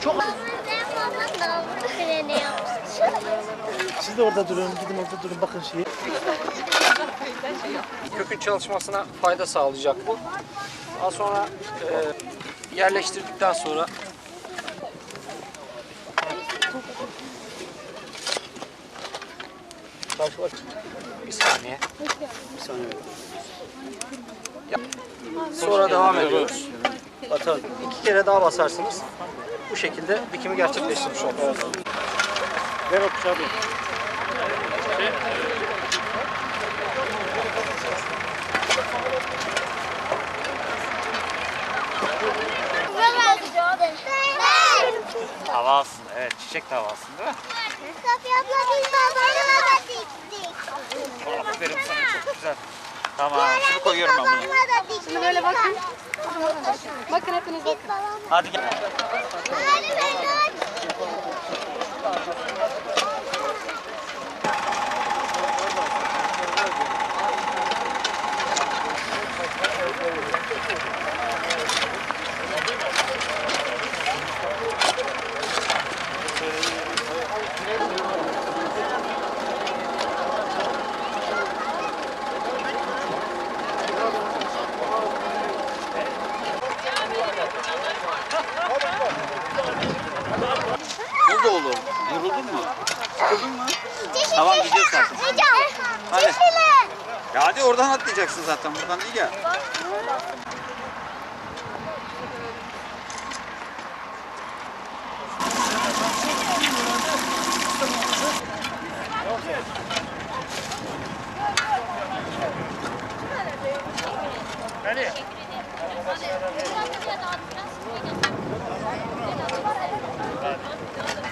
Çok Siz de orada durun, gidin orada durun bakın şeyi. kökün çalışmasına fayda sağlayacak bu. Daha sonra e, yerleştirdikten sonra bir saniye. Bir saniye. Ya, Sonra devam ediyoruz. Atalım. İki kere daha basarsınız. Bu şekilde dikimi gerçekleştirmiş olursunuz. Ver o bıçağı bir. Hava alsın. Evet çiçek de hava alsın değil mi? Safiye abla biz babanla da diktik. Aferin sana çok güzel. Tamam şunu koyuyorum ben bunu. Babamla da diktik. Şimdi böyle bakın. Bakın hepiniz bakın. Hadi gel. Hadi Berat. Yoruldun mu? Sıkıldın mı? Tamam gidiyoruz artık. Hocam. Hadi. Ya hadi oradan atlayacaksın zaten. Buradan iyi gel. Ready?